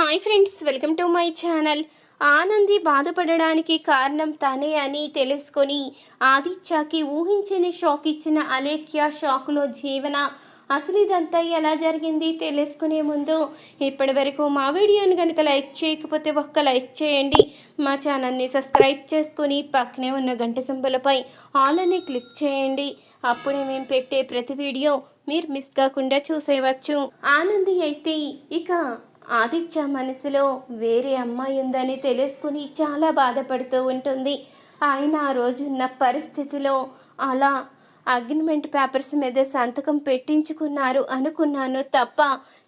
Hi friends welcome to my channel Anandi బాధపడడానికి కారణం తనే అని తెలుసుకొని ఆదిత్యకి ఊహించని షాక్ ఇచ్చిన అలేఖ్య షాక్లో జీవన. అసలు ఇదంతా ఎలా జరిగింది తెలుసుకునే ముందు ఇప్పటి వరకు మా వీడియోని కనుక లైక్ చేయకపోతే ఒక్క లైక్ చేయండి. మా ఛానల్ని సబ్స్క్రైబ్ చేసుకొని పక్కనే ఉన్న గంట సింబలపై ఆల్ అని క్లిక్ చేయండి. అప్పుడే మేము పెట్టే ప్రతి వీడియో మీరు మిస్ కాకుండా చూసేయవచ్చు. ఆనంది అయితే ఇక ఆదిత్య మనసులో వేరే అమ్మాయి ఉందని తెలుసుకుని చాలా బాధపడుతూ ఉంటుంది. ఆయన ఆ రోజున్న పరిస్థితిలో అలా అగ్రిమెంట్ పేపర్స్ మీద సంతకం పెట్టించుకున్నారు అనుకున్నాను తప్ప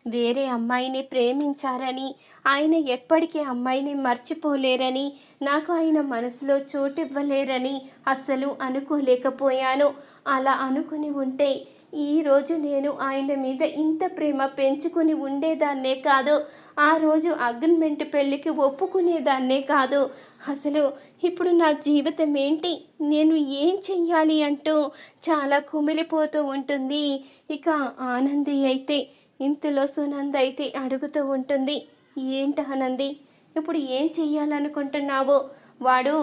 వేరే అమ్మాయిని ప్రేమించారని ఆయన ఎప్పటికీ అమ్మాయిని మర్చిపోలేరని నాకు ఆయన మనసులో చోటివ్వలేరని అస్సలు అనుకోలేకపోయాను. అలా అనుకుని ఉంటే ఈరోజు నేను ఆయన మీద ఇంత ప్రేమ పెంచుకుని ఉండేదాన్నే కాదు. ఆ రోజు అగ్రిమెంట్ పెళ్ళికి ఒప్పుకునేదాన్నే కాదు. అసలు ఇప్పుడు నా జీవితం ఏంటి నేను ఏం చెయ్యాలి అంటూ చాలా కుమిలిపోతూ ఉంటుంది. ఇక ఆనంది అయితే ఇంతలో సునంద అయితే అడుగుతూ ఉంటుంది ఏంటి ఆనంది? ఇప్పుడు ఏం చెయ్యాలనుకుంటున్నావో? వాడు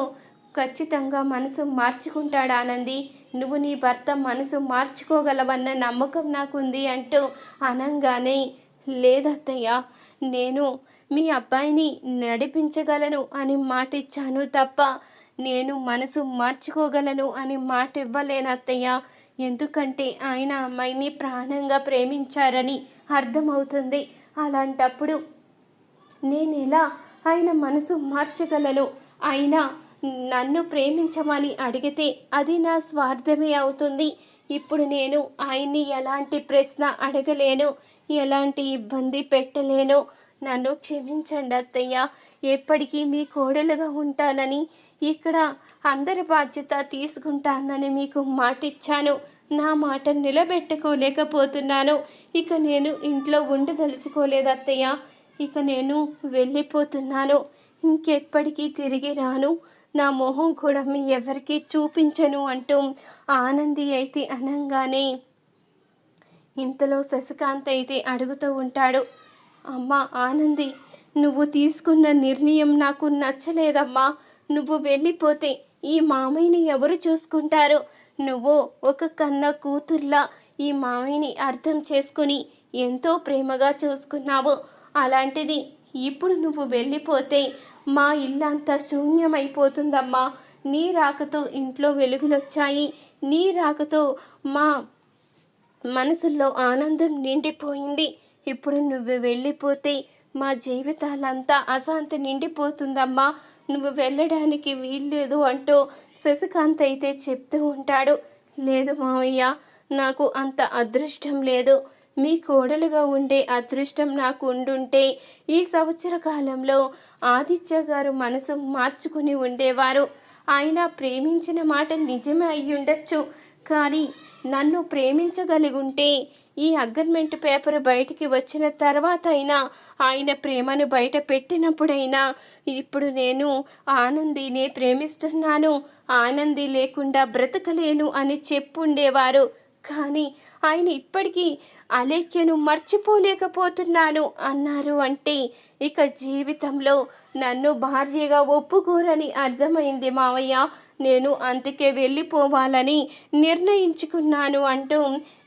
ఖచ్చితంగా మనసు మార్చుకుంటాడు ఆనంది? నువ్వు నీ భర్త మనసు మార్చుకోగలవన్న నమ్మకం నాకుంది అంటూ అనంగానే లేదత్తయ్య నేను మీ అబ్బాయిని నడిపించగలను అని మాట ఇచ్చాను తప్ప నేను మనసు మార్చుకోగలను అని మాట ఇవ్వలేను అత్తయ్య ఎందుకంటే ఆయన అమ్మాయిని ప్రాణంగా ప్రేమించారని అర్థమవుతుంది. అలాంటప్పుడు నేను ఎలా ఆయన మనసు మార్చగలను? ఆయన నన్ను ప్రేమించమని అడిగితే అది నా స్వార్థమే అవుతుంది. ఇప్పుడు నేను ఆయన్ని ఎలాంటి ప్రశ్న అడగలేను. ఎలాంటి ఇబ్బంది పెట్టలేను. నన్ను క్షమించండి అత్తయ్య. ఎప్పటికీ మీ కోడలుగా ఉంటానని ఇక్కడ అందరి బాధ్యత తీసుకుంటానని మీకు మాట ఇచ్చాను నా మాట నిలబెట్టుకోలేకపోతున్నాను. ఇక నేను ఇంట్లో ఉండదలుచుకోలేదు అత్తయ్య. ఇక నేను వెళ్ళిపోతున్నాను. ఇంకెప్పటికీ తిరిగి రాను. నా మొహం కూడా మీ ఎవరికీ చూపించను అంటూ ఆనంది అయితే అనంగానే ఇంతలో శశికాంత్ అయితే అడుగుతూ ఉంటాడు అమ్మ ఆనంది నువ్వు తీసుకున్న నిర్ణయం నాకు నచ్చలేదమ్మా. నువ్వు వెళ్ళిపోతే ఈ మామయ్యని ఎవరు చూసుకుంటారు? నువ్వు ఒక కన్న కూతుర్లా ఈ మామయ్యని అర్థం చేసుకుని ఎంతో ప్రేమగా చూసుకున్నావు. అలాంటిది ఇప్పుడు నువ్వు వెళ్ళిపోతే మా ఇల్లంతా శూన్యమైపోతుందమ్మా. నీ రాకతో ఇంట్లో వెలుగులొచ్చాయి. నీ రాకతో మా మనసులో ఆనందం నిండిపోయింది. ఇప్పుడు నువ్వు వెళ్ళిపోతే మా జీవితాలంతా అశాంతి నిండిపోతుందమ్మా. నువ్వు వెళ్ళడానికి వీల్లేదు అంటూ శశికాంత్ అయితే చెప్తూ ఉంటాడు. లేదు మావయ్య నాకు అంత అదృష్టం లేదు. మీ కోడలుగా ఉండే అదృష్టం నాకు ఉండుంటే ఈ సంవత్సర కాలంలో ఆదిత్య గారు మనసు మార్చుకుని ఉండేవారు. ఆయన ప్రేమించిన మాట నిజమే అయ్యుండొచ్చు. కానీ నన్ను ప్రేమించగలిగుంటే ఈ అగ్రిమెంట్ పేపర్ బయటికి వచ్చిన తర్వాత అయినా ఆయన ప్రేమను బయట పెట్టినప్పుడైనా ఇప్పుడు నేను ఆనందినే ప్రేమిస్తున్నాను ఆనంది లేకుండా బ్రతకలేను అని చెప్పుండేవారు. కానీ ఆయన ఇప్పటికీ అలేఖ్యను మర్చిపోలేకపోతున్నాను అన్నారు అంటే ఇక జీవితంలో నన్ను భార్యగా ఒప్పుకోరని అర్థమైంది మావయ్య. నేను అందుకే వెళ్ళిపోవాలని నిర్ణయించుకున్నాను అంటూ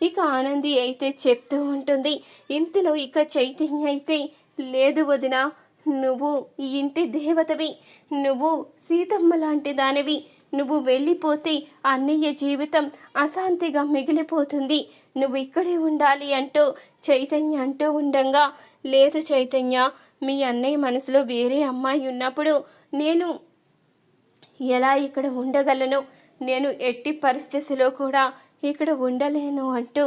ఇక ఆనంది అయితే చెప్తూ ఉంటుంది. ఇంతలో ఇక చైతన్య అయితే లేదు వదిన నువ్వు ఈ ఇంటి దేవతవి. నువ్వు సీతమ్మ లాంటి దానివి. నువ్వు వెళ్ళిపోతే అన్నయ్య జీవితం అశాంతిగా మిగిలిపోతుంది. నువ్వు ఇక్కడే ఉండాలి అంటూ చైతన్య అంటూ ఉండంగా లేదు చైతన్య మీ అన్నయ్య మనసులో వేరే అమ్మాయి ఉన్నప్పుడు నేను ఎలా ఇక్కడ ఉండగలను? నేను ఎట్టి పరిస్థితిలో కూడా ఇక్కడ ఉండలేను అంటూ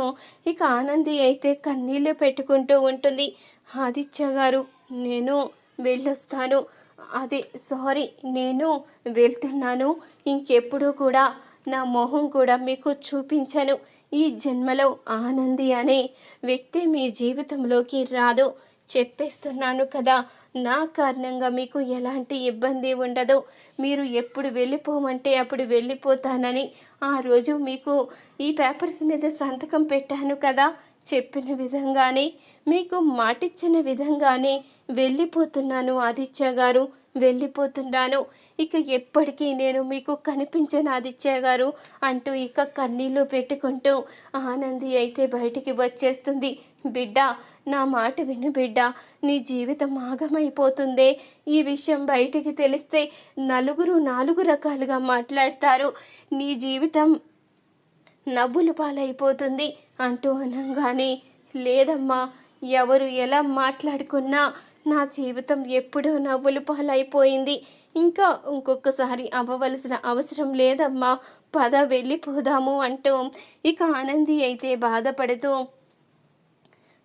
ఇక ఆనంది అయితే కన్నీళ్ళు పెట్టుకుంటూ ఉంటుంది. ఆదిత్య గారు నేను వెళ్ళొస్తాను. అదే సారీ నేను వెళ్తున్నాను. ఇంకెప్పుడు కూడా నా మొహం కూడా మీకు చూపించను. ఈ జన్మలో ఆనంది అనే వ్యక్తి మీ జీవితంలోకి రాదు. చెప్పేస్తున్నాను కదా నా కారణంగా మీకు ఎలాంటి ఇబ్బంది ఉండదు. మీరు ఎప్పుడు వెళ్ళిపోమంటే అప్పుడు వెళ్ళిపోతానని. ఆ రోజు మీకు ఈ పేపర్స్ మీద సంతకం పెట్టాను కదా చెప్పిన విధంగానే మీకు మాటిచ్చిన విధంగానే వెళ్ళిపోతున్నాను ఆదిత్య గారు వెళ్ళిపోతున్నాను. ఇక ఎప్పటికీ నేను మీకు కనిపించను ఆదిత్య గారు అంటూ ఇక కన్నీళ్ళు పెట్టుకుంటూ ఆనంది అయితే బయటికి వచ్చేస్తుంది. బిడ్డ నా మాట విను బిడ్డ నీ జీవితం ఆగమైపోతుందే. ఈ విషయం బయటికి తెలిస్తే నలుగురు నాలుగు రకాలుగా మాట్లాడతారు. నీ జీవితం నవ్వులు పాలైపోతుంది. అంటూ అనగానే లేదమ్మా ఎవరు ఎలా మాట్లాడుకున్నా నా జీవితం ఎప్పుడో నవ్వులు పాలైపోయింది. ఇంకా ఇంకొకసారి అవ్వవలసిన అవసరం లేదమ్మా పద వెళ్ళిపోదాము అంటూ ఇక ఆనంది అయితే బాధపడుతూ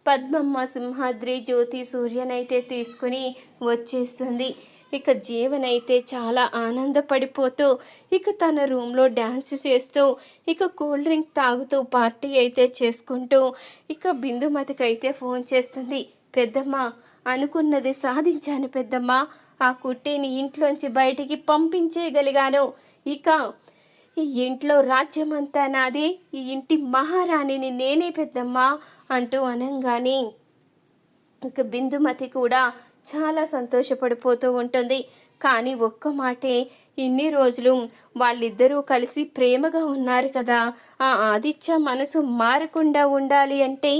పద్మమ్మ సింహాద్రి జ్యోతి సూర్యనైతే తీసుకుని వచ్చేస్తుంది. ఇక జీవనైతే చాలా ఆనందపడిపోతూ ఇక తన రూమ్లో డ్యాన్స్ చేస్తూ ఇక కూల్ డ్రింక్ తాగుతూ పార్టీ అయితే చేసుకుంటూ ఇక బిందుమతికి అయితే ఫోన్ చేస్తుంది. పెద్దమ్మ అనుకున్నది సాధించాను పెద్దమ్మ. ఆ కుట్టిని ఇంట్లోంచి బయటికి పంపించేయగలిగాను. ఇక ఈ ఇంట్లో రాజ్యమంతా నాది. ఈ ఇంటి మహారాణిని నేనే పెద్దమ్మ అంటూ అనంగానే ఇక బిందుమతి కూడా చాలా సంతోషపడిపోతూ ఉంటుంది. కానీ ఒక్క మాటే ఇన్ని రోజులు వాళ్ళిద్దరూ కలిసి ప్రేమగా ఉన్నారు కదా. ఆ ఆదిత్య మనసు మారకుండా ఉండాలి అంటే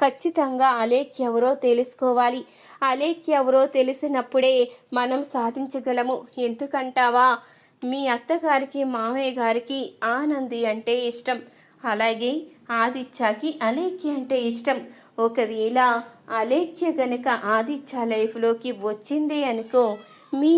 ఖచ్చితంగా అలేక్ ఎవరో తెలుసుకోవాలి. అలేక్ ఎవరో తెలిసినప్పుడే మనం సాధించగలము. ఎందుకంటావా? మీ అత్తగారికి మామయ్య గారికి ఆనంది అంటే ఇష్టం. అలాగే ఆదిత్యకి అలేఖ్య అంటే ఇష్టం. ఒకవేళ అలేఖ్య గనక ఆదిత్య లైఫ్లోకి వచ్చింది అనుకో మీ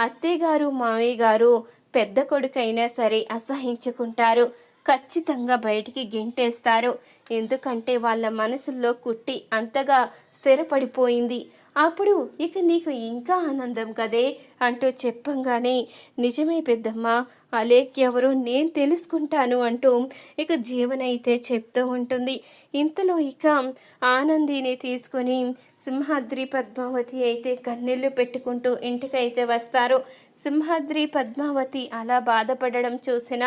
అత్తయ్యగారు మామయ్య గారు పెద్ద కొడుకైనా సరే అసహించుకుంటారు. ఖచ్చితంగా బయటికి గెంటేస్తారు. ఎందుకంటే వాళ్ళ మనసుల్లో కుట్టి అంతగా స్థిరపడిపోయింది. అప్పుడు ఇక నీకు ఇంకా ఆనందం కదే అంటూ చెప్పంగానే నిజమే పెద్దమ్మ అలేక్ ఎవరో నేను తెలుసుకుంటాను అంటూ ఇక జీవన అయితే చెప్తూ ఉంటుంది. ఇంతలో ఇక ఆనందిని తీసుకొని సింహాద్రి పద్మావతి అయితే కన్నీళ్ళు పెట్టుకుంటూ ఇంటికైతే వస్తారు. సింహాద్రి పద్మావతి అలా బాధపడడం చూసిన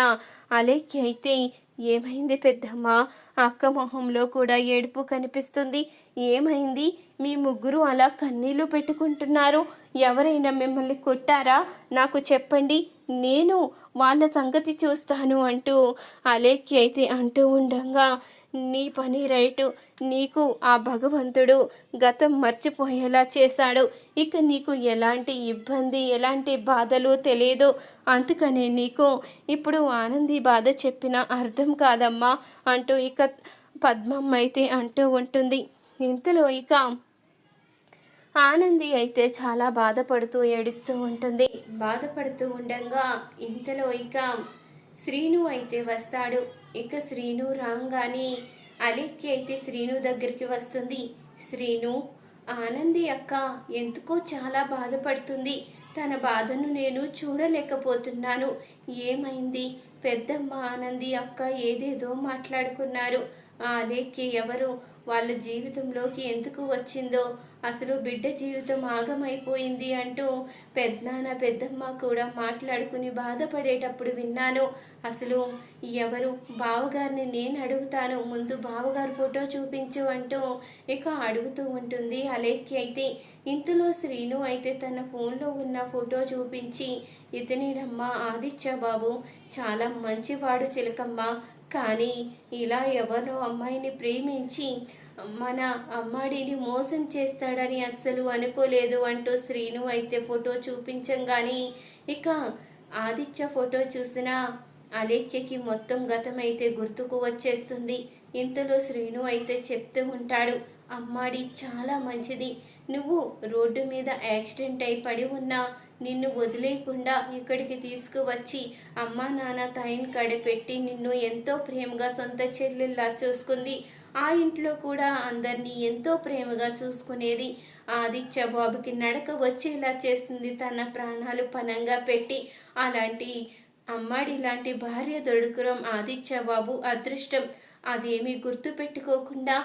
అలేఖ్య అయితే ఏమైంది పెద్దమ్మ? అక్క మొహంలో కూడా ఏడుపు కనిపిస్తుంది. ఏమైంది? మీ ముగ్గురు అలా కన్నీళ్ళు పెట్టుకుంటున్నారు. ఎవరైనా మిమ్మల్ని కొట్టారా? నాకు చెప్పండి. నేను వాళ్ళ సంగతి చూస్తాను అంటూ అలేఖ్య అయితే అంటూ ఉండగా నీ పని రైటు. నీకు ఆ భగవంతుడు గతం మర్చిపోయేలా చేశాడు. ఇక నీకు ఎలాంటి ఇబ్బంది ఎలాంటి బాధలు తెలియదు అందుకనే నీకు ఇప్పుడు ఆనంది బాధ చెప్పిన అర్థం కాదమ్మా అంటూ ఇక పద్మమ్మ అయితే అంటూ ఉంటుంది. ఇంతలో ఇక ఆనంది అయితే చాలా బాధపడుతూ ఏడుస్తూ ఉంటుంది. బాధపడుతూ ఉండగా ఇంతలో ఇక శ్రీను అయితే వస్తాడు. ఇక శ్రీను రాగానే అలిక్కి అయితే శ్రీను దగ్గరికి వస్తుంది. శ్రీను ఆనంది అక్క ఎందుకో చాలా బాధపడుతుంది. తన బాధను నేను చూడలేకపోతున్నాను. ఏమైంది? పెద్దమ్మ ఆనంది అక్క ఏదేదో మాట్లాడుకున్నారు. ఆ అలేఖ్య ఎవరు? వాళ్ళ జీవితంలోకి ఎందుకు వచ్చిందో అసలు బిడ్డ జీవితం ఆగమైపోయింది అంటూ పెద్దనాన్న పెద్దమ్మ కూడా మాట్లాడుకుని బాధపడేటప్పుడు విన్నాను. అసలు ఎవరు? బావగారిని నేను అడుగుతాను. ముందు బావగారు ఫోటో చూపించు అంటూ ఇక అడుగుతూ ఉంటుంది అలేఖ్య అయితే. ఇంతలో శ్రీను అయితే తన ఫోన్లో ఉన్న ఫోటో చూపించి ఇతనేనమ్మా ఆదిత్య బాబు చాలా మంచివాడు చిలకమ్మ. కానీ ఇలా ఎవరో అమ్మాయిని ప్రేమించి మన అమ్మాడిని మోసం చేస్తాడని అస్సలు అనుకోలేదు అంటూ శ్రీను అయితే ఫోటో చూపించంగాని ఇక ఆదిత్య ఫోటో చూసిన అలేఖ్యకి మొత్తం గతమైతే గుర్తుకు వచ్చేస్తుంది. ఇంతలో శ్రీను అయితే చెప్తూ ఉంటాడు అమ్మాడి చాలా మంచిది. నువ్వు రోడ్డు మీద యాక్సిడెంట్ అయి పడి ఉన్నా నిన్ను వదిలేయకుండా ఇక్కడికి తీసుకువచ్చి అమ్మా నాన్న తాయిని కడపెట్టి నిన్ను ఎంతో ప్రేమగా సొంత చెల్లెల్లా చూసుకుంది. ఆ ఇంట్లో కూడా అందరినీ ఎంతో ప్రేమగా చూసుకునేది ఆదిత్య బాబుకి నడక వచ్చేలా చేసింది తన ప్రాణాలు పనంగా పెట్టి. అలాంటి అమ్మాడి లాంటి భార్య దొడుకురం ఆదిత్య బాబు అదృష్టం. అదేమీ గుర్తు పెట్టుకోకుండా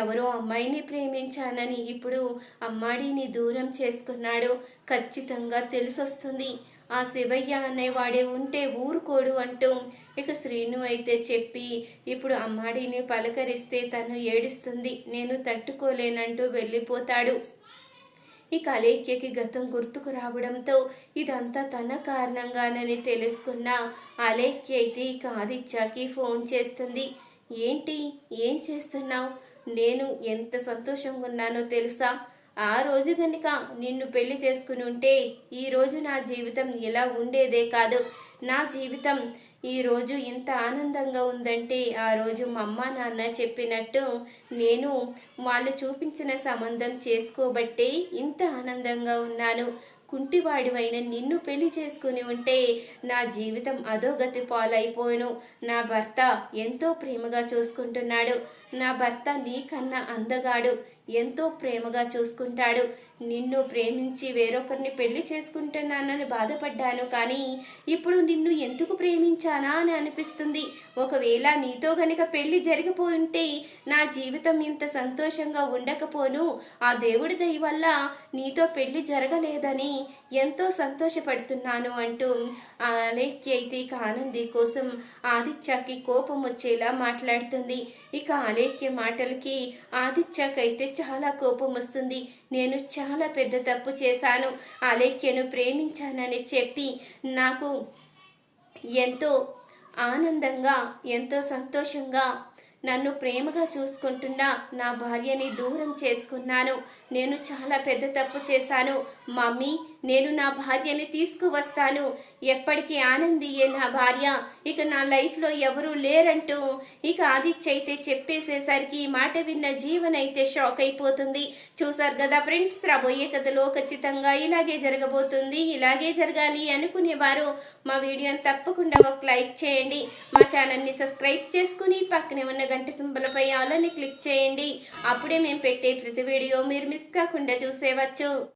ఎవరో అమ్మాయిని ప్రేమించానని ఇప్పుడు అమ్మాడిని దూరం చేసుకున్నాడు. ఖచ్చితంగా తెలిసొస్తుంది. ఆ శివయ్య అనేవాడే ఉంటే ఊరుకోడు అంటూ ఇక శ్రీను అయితే చెప్పి ఇప్పుడు అమ్మాడిని పలకరిస్తే తను ఏడుస్తుంది నేను తట్టుకోలేనంటూ వెళ్ళిపోతాడు ఇక అలేఖ్యకి గతం గుర్తుకు రావడంతో ఇదంతా తన కారణంగానని తెలుసుకున్న అలేఖ్య అయితే ఇక ఆదిత్యకి ఫోన్ చేస్తుంది. ఏంటి? ఏం చేస్తున్నావు? నేను ఎంత సంతోషంగా ఉన్నానో తెలుసా? ఆ రోజు కనుక నిన్ను పెళ్ళి చేసుకుని ఉంటే ఈరోజు నా జీవితం ఇలా ఉండేదే కాదు. నా జీవితం ఈరోజు ఇంత ఆనందంగా ఉందంటే ఆ రోజు మా అమ్మ నాన్న చెప్పినట్టు నేను వాళ్ళు చూపించిన సంబంధం చేసుకోబట్టే ఇంత ఆనందంగా ఉన్నాను. కుంటివాడివైన నిన్ను పెళ్ళి చేసుకుని ఉంటే నా జీవితం అధోగతి పాలైపోయాను నా భర్త ఎంతో ప్రేమగా చూసుకుంటున్నాడు. నా భర్త నీకన్నా అందగాడు. ఎంతో ప్రేమగా చూసుకుంటాడు. నిన్ను ప్రేమించి వేరొకరిని పెళ్ళి చేసుకుంటున్నానని బాధపడ్డాను కానీ ఇప్పుడు నిన్ను ఎందుకు ప్రేమించానా అని అనిపిస్తుంది. ఒకవేళ నీతో గనుక పెళ్ళి జరిగిపోయింటే నా జీవితం ఇంత సంతోషంగా ఉండకపోను. ఆ దేవుడి దయ వల్ల నీతో పెళ్ళి జరగలేదని ఎంతో సంతోషపడుతున్నాను అంటూ ఆ అలేఖ్య అయితే ఇక ఆనంది కోసం ఆదిత్యకి కోపం వచ్చేలా మాట్లాడుతుంది. ఇక అలేఖ్య మాటలకి ఆదిత్యకైతే చాలా కోపం వస్తుంది. నేను చాలా పెద్ద తప్పు చేశాను. అలేఖ్యను ప్రేమించానని చెప్పి నాకు ఎంతో ఆనందంగా ఎంతో సంతోషంగా నన్ను ప్రేమగా చూసుకుంటున్న నా భార్యని దూరం చేసుకున్నాను. నేను చాలా పెద్ద తప్పు చేశాను. మమ్మీ నేను నా భార్యని తీసుకువస్తాను. ఎప్పటికీ ఆనందియే నా భార్య. ఇక నా లైఫ్లో ఎవరూ లేరంటూ ఇక ఆదిత్య అయితే చెప్పేసేసరికి ఈ మాట విన్న జీవన్ అయితే షాక్ అయిపోతుంది. చూసారు కదా ఫ్రెండ్స్ రాబోయే కథలో ఖచ్చితంగా ఇలాగే జరగబోతుంది. ఇలాగే జరగాలి అనుకునేవారు. మా వీడియోని తప్పకుండా ఒక లైక్ చేయండి. మా ఛానల్ని సబ్స్క్రైబ్ చేసుకుని పక్కనే ఉన్న గంట సింబలపై ఆలని క్లిక్ చేయండి. అప్పుడే మేము పెట్టే ప్రతి వీడియో మీరు మిస్ కాకుండా చూసేవచ్చు.